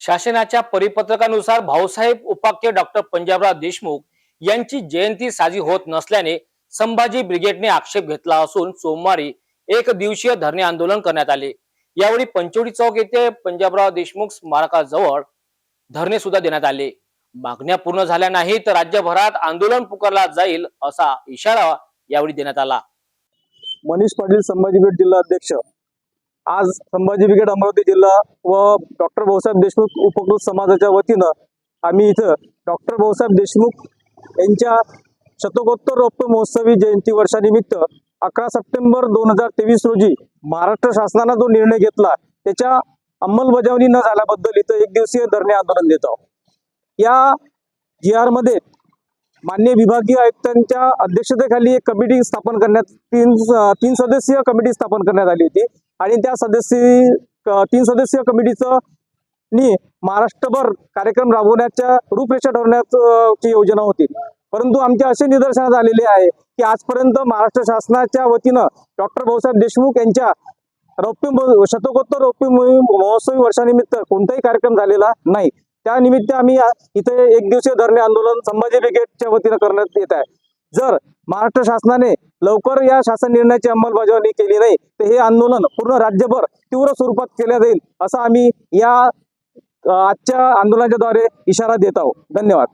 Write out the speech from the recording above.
शासनाच्या परिपत्रकानुसार भाऊसाहेब उपाख्य डॉक्टर पंजाबराव देशमुख यांची जयंती साजरी होत नसल्याने संभाजी ब्रिगेडने आक्षेप घेतला असून सोमवारी एक दिवसीय धरणे आंदोलन करण्यात आले. यावेळी पंचोडी चौक येथे पंजाबराव देशमुख स्मारकाजवळ धरणे सुद्धा देण्यात आले. मागण्या पूर्ण झाल्या नाही तर राज्यभरात आंदोलन पुकारला जाईल असा इशारा यावेळी देण्यात आला. मनीष पाटील संभाजी जिल्हा अध्यक्ष. आज संभाजी ब्रिगेड अमरावती जिल्हा व डॉक्टर भाऊसाहेब देशमुख उपकृत समाजाच्या वतीनं आम्ही इथं डॉक्टर भाऊसाहेब देशमुख यांच्या शतकोत्तर रौप्य महोत्सवी जयंती वर्षानिमित्त अकरा सप्टेंबर दोन हजार तेवीस रोजी महाराष्ट्र शासनानं जो निर्णय घेतला त्याच्या अंमलबजावणी न झाल्याबद्दल इथं एक दिवसीय धरणे आंदोलन देत आहोत. या जी आरमध्ये मान्य विभागीय आयुक्तांच्या अध्यक्षतेखाली एक कमिटी स्थापन करण्यात तीन तीन सदस्यीय कमिटी स्थापन करण्यात आली होती. आणि त्या सदस्य तीन सदस्यीय कमिटीचं नी महाराष्ट्रभर कार्यक्रम राबवण्याच्या रूपरेषा ठरवण्याची योजना होती. परंतु आमच्या असे निदर्शनात आलेले आहे की आजपर्यंत महाराष्ट्र शासनाच्या वतीनं डॉक्टर भाऊसाहेब देशमुख यांच्या रौप्य शतकोत्तर रौप्य महोत्सवी वर्षानिमित्त कोणताही कार्यक्रम झालेला नाही. त्यानिमित्त आम्ही इथे एक दिवसीय धरणे आंदोलन संभाजी ब्रिगेडच्या वतीनं करण्यात येत आहे. जर महाराष्ट्र शासनाने लवकर या शासन निर्णयाची अंमलबजावणी केली नाही. तर हे आंदोलन पूर्ण राज्यभर तीव्र स्वरूपात केल्या जाईल असं आम्ही या आजच्या आंदोलनाच्या द्वारे इशारा देत आहोत. धन्यवाद.